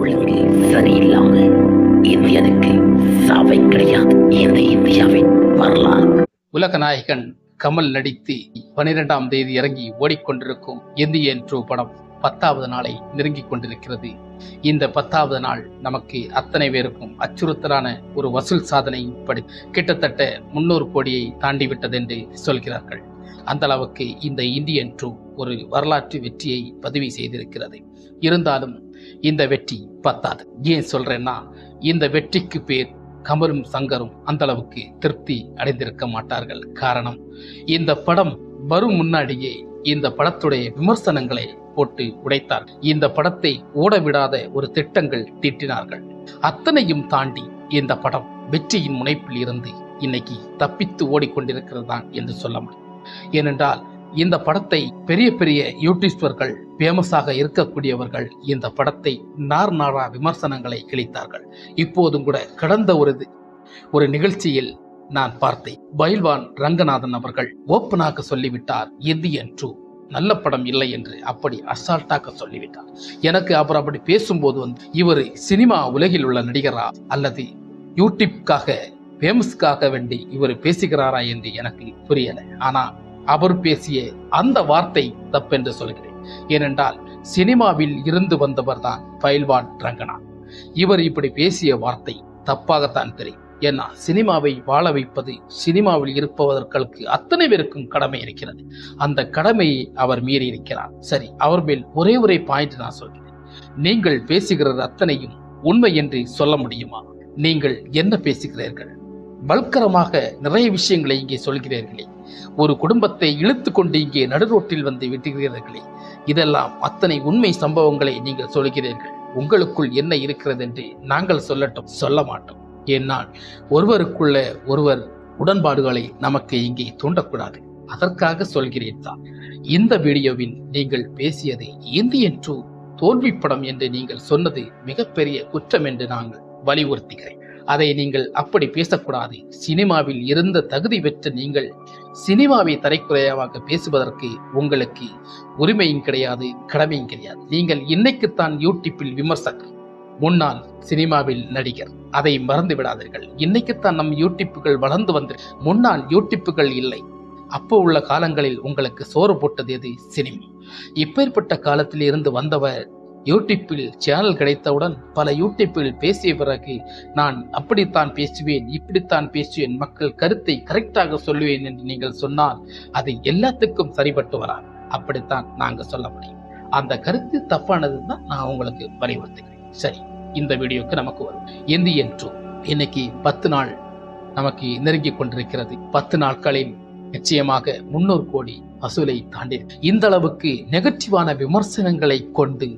உலகில் சரியில்லாம இந்தியனுக்கு சாவை கிடையாது இந்த இந்தியாவின் வரலாறு உலக நாயகன் கமல் நடித்து பனிரெண்டாம் தேதி இறங்கி ஓடிக்கொண்டிருக்கும் இந்திய ட்ரூ படம் பத்தாவது நாளை நெருங்கிக் கொண்டிருக்கிறது. இந்த பத்தாவது நாள் நமக்கு அத்தனை பேருக்கும் அச்சுறுத்தலான ஒரு வசூல் சாதனை படி கிட்டத்தட்ட முன்னூறு கோடியை தாண்டிவிட்டது என்று சொல்கிறார்கள். அந்த அளவுக்கு இந்த இந்தியன் டூ ஒரு வரலாற்று வெற்றியை பதிவு செய்திருக்கிறது. இருந்தாலும் இந்த வெற்றி பத்தாது. ஏன் சொல்றேன்னா இந்த வெற்றிக்கு பேர் கமலும் சங்கரும் அந்த அளவுக்கு திருப்தி அடைந்திருக்க மாட்டார்கள். காரணம் இந்த படம் வரும் முன்னாடியே இந்த படத்துடைய விமர்சனங்களை போட்டு உடைத்தார் இந்த படத்தை ஓட விடாத ஒரு திட்டங்கள் தீட்டினார்கள். அத்தனையும் தாண்டி இந்த படம் வெற்றியின் முனைப்பில் இருந்து இன்னைக்கு தப்பித்து ஓடிக்கொண்டிருக்கிறதான் என்று சொல்ல முடியும். ஏனென்றால் இந்த படத்தை பெரிய பெரிய யூடியூபர்கள் ஃபேமஸாக இருக்கக்கூடியவர்கள் இந்த படத்தை நார் நாரா விமர்சனங்களை கிழித்தார்கள். இப்போதும் கூட கடந்த ஒரு ஒரு நிகழ்ச்சியில் நான் பார்த்தேன். பயில்வான் ரங்கநாதன் அவர்கள் ஓப்பனாக சொல்லிவிட்டார். இந்தியன் டூ நல்ல படம் இல்லை என்று அப்படி அசால்ட்டாக சொல்லிவிட்டார். எனக்கு அப்புறம் அப்படி பேசும்போது வந்து இவர் சினிமா உலகில் உள்ள நடிகரா அல்லது யூடியூப்காக ஃபேமஸ்க்காக வேண்டி இவர் பேசுகிறாரா என்று எனக்கு புரியலை. ஆனா அவர் பேசிய அந்த வார்த்தை தப்பென்று சொல்கிறேன். ஏனென்றால் சினிமாவில் இருந்து வந்தவர் தான் பயில்வான் ரங்கனா இவர் இப்படி பேசிய வார்த்தை தப்பாகத்தான் தெரியும். ஏன்னா சினிமாவை வாழ வைப்பது சினிமாவில் இருப்பவர்களுக்கு அத்தனை பேருக்கும் கடமை இருக்கிறது. அந்த கடமையை அவர் மீறி இருக்கிறார். சரி அவர் மேல் ஒரே ஒரே பாயிண்ட் நான் சொல்கிறேன். நீங்கள் பேசுகிறது அத்தனையும் உண்மை என்று சொல்ல முடியுமா? நீங்கள் என்ன பேசுகிறீர்கள்? பல்கரமாக நிறைய விஷயங்களை இங்கே சொல்கிறீர்களே. ஒரு குடும்பத்தை இழுத்து கொண்டு இங்கே நடுரோட்டில் வந்து விட்டுகிறீர்களே. இதெல்லாம் அத்தனை உண்மை சம்பவங்களை நீங்கள் சொல்கிறீர்கள். உங்களுக்குள் என்ன இருக்கிறது என்று நாங்கள் சொல்லட்டும் சொல்ல மாட்டோம். ஏனால் ஒருவருக்குள்ள ஒருவர் உடன்பாடுகளை நமக்கு இங்கே தூண்டக்கூடாது. அதற்காக சொல்கிறேன் தான். இந்த வீடியோவில் நீங்கள் பேசியது இந்தியன் டூ தோல்வி படம் என்று நீங்கள் சொன்னது மிகப்பெரிய குற்றம் என்று நாங்கள் வலியுறுத்துகிறேன். அதை நீங்கள் அப்படி பேசக்கூடாது. சினிமாவில் இருந்த தகுதி பெற்ற நீங்கள் சினிமாவை தரைக்குறையாக பேசுவதற்கு உங்களுக்கு உரிமையும் கிடையாது கடமையும் கிடையாது. நீங்கள் இன்னைக்குத்தான் யூடியூப்பில் விமர்சகர் முன்னாள் சினிமாவில் நடிகர். அதை மறந்து விடாதீர்கள். இன்னைக்குத்தான் நம் யூடியூப்புகள் வளர்ந்து வந்து முன்னாள் யூடியூப்புகள் இல்லை. அப்போ உள்ள காலங்களில் உங்களுக்கு சோறு போட்டது எது? சினிமா. இப்பேற்பட்ட காலத்தில் இருந்து வந்தவர் யூடியூப்பில் சேனல் கிடைத்தவுடன் பல யூடியூப்பில் பேசிய பிறகு நான் அப்படித்தான் பேசுவேன் இப்படித்தான் பேசுவேன் மக்கள் கருத்தை கரெக்டாக சொல்லுவேன் என்று நீங்கள் சொன்னால் அது எல்லாத்துக்கும் சரிபட்டு வராது. அப்படித்தான் நாங்கள் சொல்ல முடியும். அந்த கருத்து தப்பானது தான் நான் உங்களுக்கு வலியுறுத்துகிறேன். சரி இந்த வீடியோக்கு நமக்கு வரும். இந்தியன் டூ இன்னைக்கு பத்து நாள் நமக்கு நெருங்கி கொண்டிருக்கிறது. பத்து நாட்களில் நிச்சயமாக முன்னூறு கோடி வசூலை தாண்டி இந்த அளவுக்கு நெகட்டிவான விமர்சனங்களை கொண்டு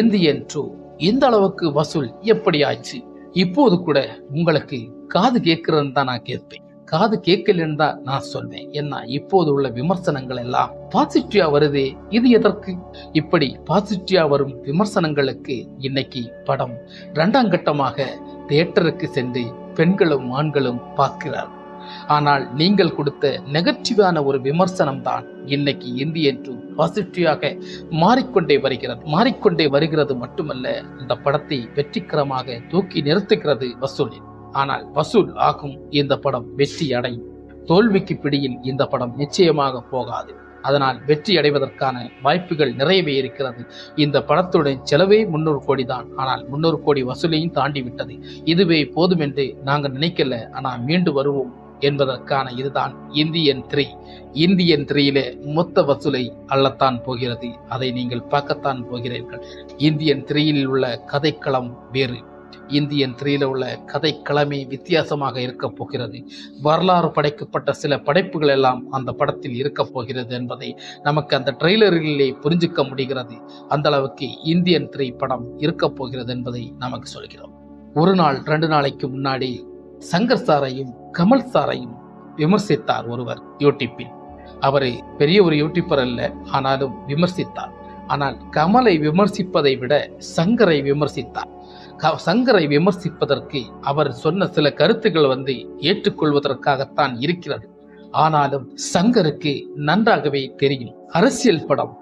இந்தியன் டூ இந்த அளவுக்கு வசூல் எப்படி ஆச்சு இப்போது கூட உங்களுக்கு காது கேட்கிறன்னு தான் நான் கேட்பேன். காது கேட்கலன்னு தான் நான் சொல்வேன். ஏன்னா இப்போது உள்ள விமர்சனங்கள் எல்லாம் பாசிட்டிவா வருதே இது எதற்கு? இப்படி பாசிட்டிவா வரும் விமர்சனங்களுக்கு இன்னைக்கு படம் இரண்டாம் கட்டமாக தியேட்டருக்கு சென்று பெண்களும் ஆண்களும் பார்க்கிறார்கள். ஆனால் நீங்கள் கொடுத்த நெகட்டிவான ஒரு விமர்சனம் தான் இன்னைக்கு இந்தி என்று பாசிட்டிவாக மாறிக்கொண்டே வருகிறது. மாறிக்கொண்டே வருகிறது மட்டுமல்ல இந்த படத்தை வெற்றிகரமாக தூக்கி நிறுத்துகிறது வசூலில். ஆனால் வசூல் ஆகும் இந்த படம் வெற்றி அடையும். தோல்விக்கு பிடியில் இந்த படம் நிச்சயமாக போகாது. அதனால் வெற்றி அடைவதற்கான வாய்ப்புகள் நிறையவே இருக்கிறது. இந்த படத்துடன் செலவே முன்னூறு கோடி தான். ஆனால் முன்னூறு கோடி வசூலையும் தாண்டி விட்டது இதுவே போதும் என்று நாங்கள் நினைக்கல. ஆனால் மீண்டு வருவோம். என்பதற்கான இதுதான் இந்தியன் த்ரீ இந்தியன் த்ரீயில மொத்த வசூலை அள்ளத்தான் போகிறது. அதை நீங்கள் பார்க்கத்தான் போகிறீர்கள். இந்தியன் த்ரீயில் உள்ள கதைக்களம் வேறு. இந்தியன் த்ரீல உள்ள கதைக்களமே வித்தியாசமாக இருக்க போகிறது. வரலாறு படைக்கப்பட்ட சில படைப்புகள் எல்லாம் அந்த படத்தில் இருக்க போகிறது என்பதை நமக்கு அந்த ட்ரெய்லரிலே புரிஞ்சுக்க முடிகிறது. அந்த அளவுக்கு இந்தியன் த்ரீ படம் இருக்க போகிறது என்பதை நமக்கு சொல்கிறோம். ஒரு நாள் ரெண்டு நாளைக்கு முன்னாடி சங்கர் சாரையும் கமல் சாரையும் விமர்சித்தார் ஒருவர் யூடியூப்பில். அவர் பெரிய ஒரு யூடியூப்பர் அல்ல ஆனாலும் விமர்சித்தார். ஆனால் கமலை விமர்சிப்பதை விட சங்கரை விமர்சித்தார். க- சங்கரை விமர்சிப்பதற்கு அவர் சொன்ன சில கருத்துக்கள் வந்து ஏற்றுக்கொள்வதற்காகத்தான் இருக்கிறது. ஆனாலும் சங்கருக்கு நன்றாகவே தெரியும். அரசியல் படம்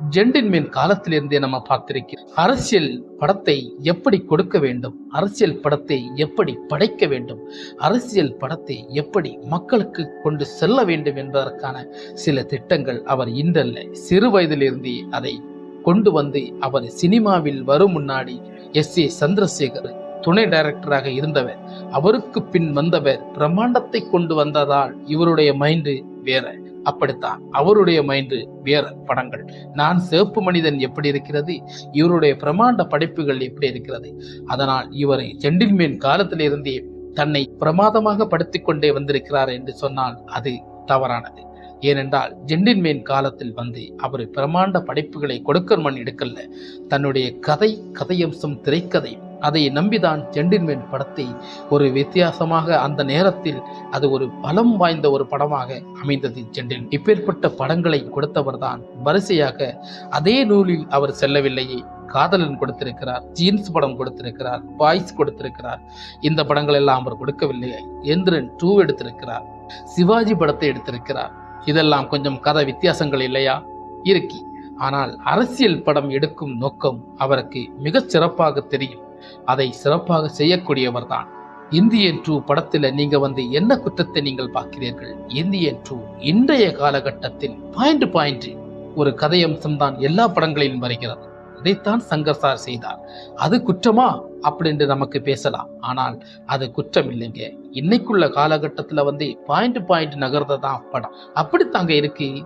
ஜென்டில்மேன் காலத்திலிருந்தே நம்ம பார்த்திருக்கிறோம். அரசியல் படத்தை எப்படி கொடுக்க வேண்டும்? அரசியல் படத்தை எப்படி படைக்க வேண்டும்? அரசியல் படத்தை எப்படி மக்களுக்கு கொண்டு செல்ல வேண்டும் என்பதற்கான சில திட்டங்கள் அவர் இன்றல்ல. சிறு வயதிலிருந்தே அதை கொண்டு வந்து அவர் சினிமாவில் வரும் முன்னாடி எஸ் ஏ சந்திரசேகர் துணை டைரக்டராக இருந்தவர். அவருக்கு பின் வந்தவர் பிரம்மாண்டத்தை கொண்டு வந்ததால் இவருடைய மைண்டு வேற. அப்படித்தான். அவருடைய மைண்டு வேற படங்கள். நான் சிவப்பு மனிதன் எப்படி இருக்கிறது? இவருடைய பிரமாண்ட படைப்புகள் எப்படி இருக்கிறது? அதனால் இவரை ஜெண்டில்மேன் காலத்திலிருந்தே தன்னை பிரமாதமாக படுத்திக் கொண்டே வந்திருக்கிறார் என்று சொன்னால் அது தவறானது. ஏனென்றால் ஜென்டில்மேன் காலத்தில் வந்து அவர் பிரமாண்ட படைப்புகளை கொடுக்கர்மன் எடுக்கல தன்னுடைய கதை கதையம்சம் திரைக்கதை அதை நம்பிதான் ஜென்டில்மேன் படத்தை ஒரு வித்தியாசமாக அந்த நேரத்தில் அது ஒரு பலம் வாய்ந்த ஒரு படமாக அமைந்தது ஜென்டில் இப்பேற்பட்ட படங்களை கொடுத்தவர் தான் வரிசையாக அதே நூலில் அவர் செல்லவில்லையே. காதலன் கொடுத்திருக்கிறார் ஜீன்ஸ் படம் கொடுத்திருக்கிறார் பாய்ஸ் கொடுத்திருக்கிறார். இந்த படங்கள் எல்லாம் அவர் கொடுக்கவில்லையே எந்திரன் டூ எடுத்திருக்கிறார் சிவாஜி படத்தை எடுத்திருக்கிறார். இதெல்லாம் கொஞ்சம் கதை வித்தியாசங்கள் இல்லையா? இருக்கி. ஆனால் அரசியல் படம் எடுக்கும் நோக்கம் அவருக்கு மிகச் சிறப்பாக தெரியும். அதை சிறப்பாக செய்யக்கூடியவர் தான் இந்தியன் டூ படத்துல நீங்க வந்து என்ன குற்றத்தை நீங்கள் பார்க்கிறீர்கள்? இந்தியன் டூ இன்றைய காலகட்டத்தில் பாயிண்ட் பாயிண்ட் ஒரு கதையம்சம் தான் எல்லா படங்களிலும் வருகிறது. இதைத்தான் சங்கர் சார் செய்தார். அது குற்றமா? அப்படின்னு நமக்கு பேசலாம். ஆனால் அது குற்றம் இல்லைங்க. இன்னைக்குள்ள காலகட்டத்தில் வந்து பாயிண்ட் பாயிண்ட் நகர்ந்ததான் படம். அப்படித்தாங்க இருக்கு?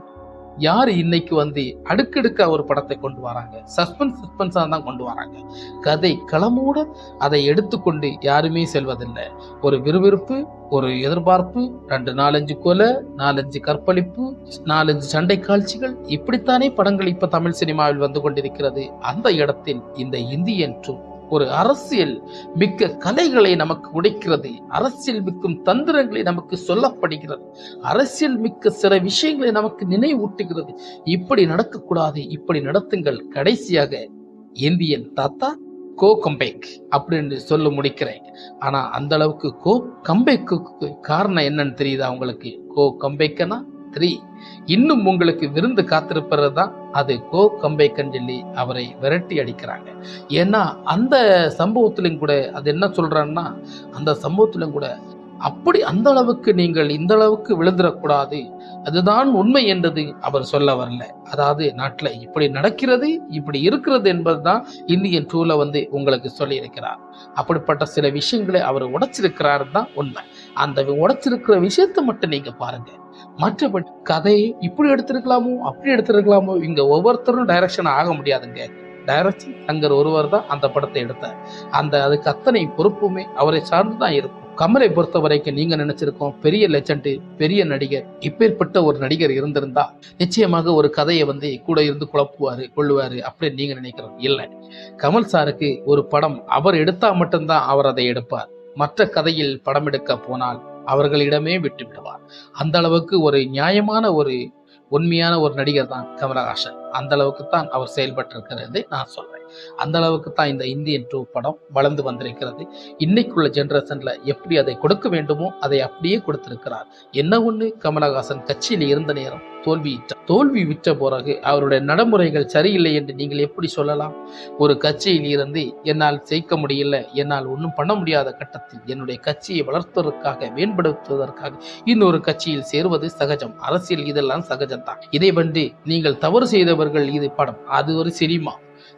யார் இன்னைக்கு வந்து அடுக்கடுக்கா ஒரு படத்தை கொண்டு வராங்க? சஸ்பென்ஸ் சஸ்பென்ஸாக தான் கொண்டு வராங்க. கதை களமோட அதை எடுத்துக்கொண்டு யாருமே செல்வதில்லை. ஒரு விறுவிறுப்பு ஒரு எதிர்பார்ப்பு ரெண்டு நாலஞ்சு கொலை நாலஞ்சு கற்பழிப்பு நாலஞ்சு சண்டை காட்சிகள் இப்படித்தானே படங்கள் இப்போ தமிழ் சினிமாவில் வந்து கொண்டிருக்கிறது. அந்த இடத்தில் இந்த இந்தியன் டூ ஒரு அரசியல் மிக்க கலைகளை நமக்கு உடைக்கிறது. அரசியல் மிக்கும் தந்திரங்களை நமக்கு சொல்லப்படுகிறது. அரசியல் மிக்க சில விஷயங்களை நமக்கு நினைவூட்டுகிறது. இப்படி நடக்கக்கூடாது இப்படி நடத்துங்கள். கடைசியாக இந்தியன் தாத்தா கோ கம்பேக் அப்படின்னு சொல்ல முடிக்கிறேன். ஆனா அந்த அளவுக்கு கோ கம்பேக்கு காரணம் என்னன்னு தெரியுதா உங்களுக்கு? கோ கம்பேக்கனா த்ரீ இன்னும் உங்களுக்கு விருந்து காத்திருப்பது தான் அது கோ கம்பேக்கன் சொல்லி அவரை விரட்டி அடிக்கிறாங்க. ஏன்னா அந்த சம்பவத்திலும் கூட அது என்ன சொல்றான்னா அந்த சம்பவத்திலும் கூட அப்படி அந்த அளவுக்கு நீங்கள் இந்த அளவுக்கு விழுந்துடக்கூடாது. அதுதான் உண்மை என்றது அவர் சொல்ல வரல. அதாவது நாட்டில் இப்படி நடக்கிறது இப்படி இருக்கிறது என்பதுதான் இந்தியன் டூல வந்து உங்களுக்கு சொல்லியிருக்கிறார். அப்படிப்பட்ட சில விஷயங்களை அவர் உடைச்சிருக்கிறார் தான் உண்மை. அந்த உடைச்சிருக்கிற விஷயத்தை மட்டும் நீங்க பாருங்க. மற்றபடி கதையை இப்படி எடுத்திருக்கலாமோ அப்படி எடுத்திருக்கலாமோ இங்க ஒவ்வொருத்தரும் டைரக்ஷன் ஆக முடியாதுங்க. டைரக்ஷன் சங்கர் ஒருவர் தான் அந்த படத்தை எடுத்தார். அந்த அதுக்கு அத்தனை பொறுப்புமே அவரை சார்ந்து தான் இருக்கும். கமலை பொறுத்த வரைக்கும் நீங்க நினைச்சிருக்கோம் பெரிய லெஜண்ட் பெரிய நடிகர் இப்பேற்பட்ட ஒரு நடிகர் இருந்திருந்தா நிச்சயமாக ஒரு கதையை வந்து கூட இருந்து குழப்புவாரு கொள்ளுவாரு அப்படின்னு நீங்க நினைக்கிறோம். இல்லை. கமல் சாருக்கு ஒரு படம் அவர் எடுத்தா மட்டும்தான் அவர் அதை எடுப்பார். மற்ற கதையில் படம் எடுக்க போனால் அவர்களிடமே விட்டு விடுவார் அந்த அளவுக்கு ஒரு நியாயமான ஒரு உண்மையான ஒரு நடிகர் தான் கமலஹாசன். அந்த அளவுக்கு தான் அவர் செயல்பட்டிருக்கிறது நான் சொல்றேன். அந்த அளவுக்கு தான் இந்த இந்தியன் டூ படம் வளர்ந்து வந்திருக்கிறது. இன்னைக்குள்ள ஜெனரேஷன்ல எப்படி அதை கொடுக்க வேண்டுமோ அதை அப்படியே கொடுத்திருக்கிறார். என்ன ஒண்ணு? கமலஹாசன் கட்சியில் இருந்த நேரம் தோல்வி தோல்வி விற்ற பிறகு அவருடைய நடைமுறைகள் சரியில்லை என்று நீங்கள் எப்படி சொல்லலாம்? ஒரு கட்சியில் இருந்து என்னால் ஜெயிக்க முடியல என்னால் ஒன்றும் பண்ண முடியாத கட்டத்தில் என்னுடைய கட்சியை வளர்த்துவதற்காக மேம்படுத்துவதற்காக இன்னொரு கட்சியில் சேருவது சகஜம். அரசியல் இதெல்லாம் சகஜம்தான். இதை வந்து நீங்கள் தவறு செய்தவர்கள் இது படம். அது ஒரு சினிமா.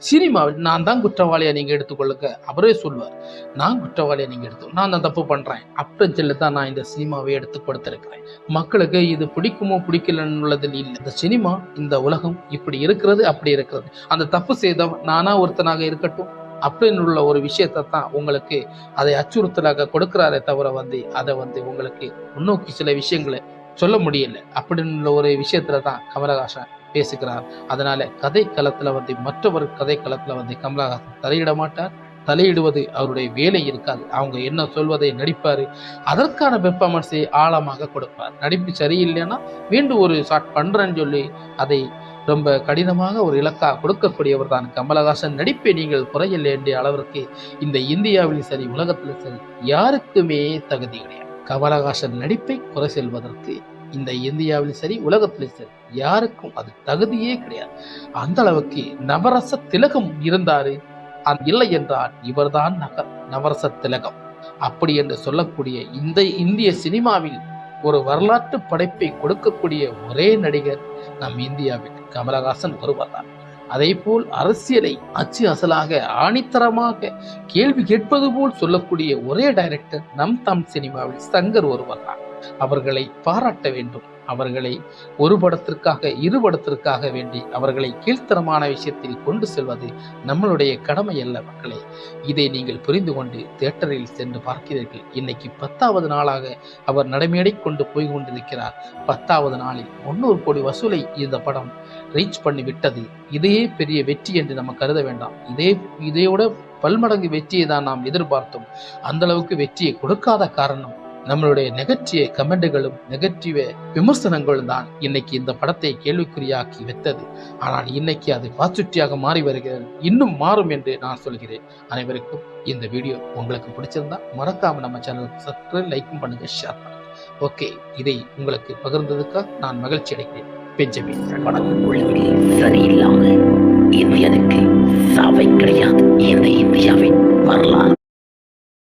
சினிமாவில் நான் தான் குற்றவாளியை நீங்கள் எடுத்துக்கொள்ளுங்க. அவரே சொல்வார் நான் குற்றவாளியை நீங்கள் எடுத்து நான் தான் தப்பு பண்ணுறேன் அப்படின்னு சொல்லி தான் நான் இந்த சினிமாவை எடுத்து கொடுத்துருக்கிறேன். மக்களுக்கு இது பிடிக்குமோ பிடிக்கலன்னு உள்ளதில் இல்லை. இந்த சினிமா இந்த உலகம் இப்படி இருக்கிறது அப்படி இருக்கிறது. அந்த தப்பு செய்தவன் நானா ஒருத்தனாக இருக்கட்டும். அப்படின்னு உள்ள ஒரு விஷயத்தை தான் உங்களுக்கு அதை அச்சுறுத்தலாக கொடுக்கிறாரே தவிர வந்து அதை வந்து உங்களுக்கு முன்னோக்கி சில விஷயங்களை சொல்ல முடியல. அப்படின்னு உள்ள ஒரு விஷயத்துல தான் கமலஹாசன் பேசுகிறார். அதனால கதை களத்தில் வந்து மற்றவர் கதை களத்தில் வந்து கமலஹாசன் தலையிட மாட்டார் தலையிடுவது அவருடைய வேலை இருக்காது. அவங்க என்ன சொல்வதை நடிப்பார். அதற்கான பெர்ஃபார்மன்ஸை ஆழமாக கொடுப்பார். நடிப்பு சரியில்லைன்னா மீண்டும் ஒரு ஷாட் பண்ணுறேன்னு சொல்லி அதை ரொம்ப கடினமாக ஒரு இலக்காக கொடுக்கக்கூடியவர் தான் கமலஹாசன். நடிப்பை நீங்கள் குறையில்லை என்ற அளவிற்கு இந்த இந்தியாவிலும் சரி உலகத்திலும் சரி யாருக்குமே தகுதி கிடையாது. கமலஹாசன் நடிப்பை குறை செல்வதற்கு இந்த இந்தியாவிலும் சரி உலகத்திலும் சரி யாருக்கும் அது தகுதியே கிடையாது. அந்த அளவுக்கு நவரச திலகம் இருந்தாரு. அது இல்லை என்றால் இவர்தான் நகர் நவரச திலகம். அப்படி என்று சொல்லக்கூடிய இந்த இந்திய சினிமாவில் ஒரு வரலாற்று படைப்பை கொடுக்கக்கூடிய ஒரே நடிகர் நம் இந்தியாவில் கமலஹாசன் ஒருவர் தான். அதே போல் அரசியலை அச்சு அசலாக ஆணித்தரமாக கேள்வி கேட்பது போல் சொல்லக்கூடிய ஒரே டைரக்டர் நம் தம் சினிமாவில் சங்கர் ஒருவர் தான். அவர்களை பாராட்ட வேண்டும். அவர்களை ஒரு படத்திற்காக இரு படத்திற்காக வேண்டி அவர்களை கீழ்த்தரமான விஷயத்தில் கொண்டு செல்வது நம்மளுடைய கடமை அல்ல மக்களே. இதை நீங்கள் புரிந்து கொண்டு தியேட்டரில் சென்று பார்க்கிறீர்கள். இன்னைக்கு பத்தாவது நாளாக அவர் நடைமேடை கொண்டு போய் கொண்டிருக்கிறார். பத்தாவது நாளில் முன்னூறு கோடி வசூலை இந்த படம் ரீச் பண்ணி விட்டது. இதே பெரிய வெற்றி என்று நம்ம கருத வேண்டாம். இதே இதையோட பல்மடங்கு வெற்றியை தான் நாம் எதிர்பார்த்தோம். அந்த அளவுக்கு வெற்றியை கொடுக்காத காரணம் நம்மளுடைய நெகட்டிவ் கமெண்டுகளும் நெகட்டிவ் விமர்சனங்களும் தான் இன்னைக்கு இந்த படத்தை கேள்விக்குறியாக்கி வைத்தது. ஆனால் இன்னைக்கு அது பாசிட்டிவாக மாறி வருகிறது. இன்னும் மாறும் என்று நான் சொல்கிறேன். அனைவருக்கும் இந்த வீடியோ உங்களுக்கு பிடிச்சிருந்தா மறக்காம நம்ம சேனலுக்கு சப்ஸ்கிரைப் லைக்கும் பண்ணுங்க ஷேர் பண்ணுங்க. ஓகே இதை உங்களுக்கு பகிர்ந்ததுக்காக நான் மகிழ்ச்சி அடைகிறேன். பெஞ்சமின். வணக்கம் சரியில்லாமல் இந்தியனுக்கு சாவை கிடையாது. இந்த இந்தியாவின்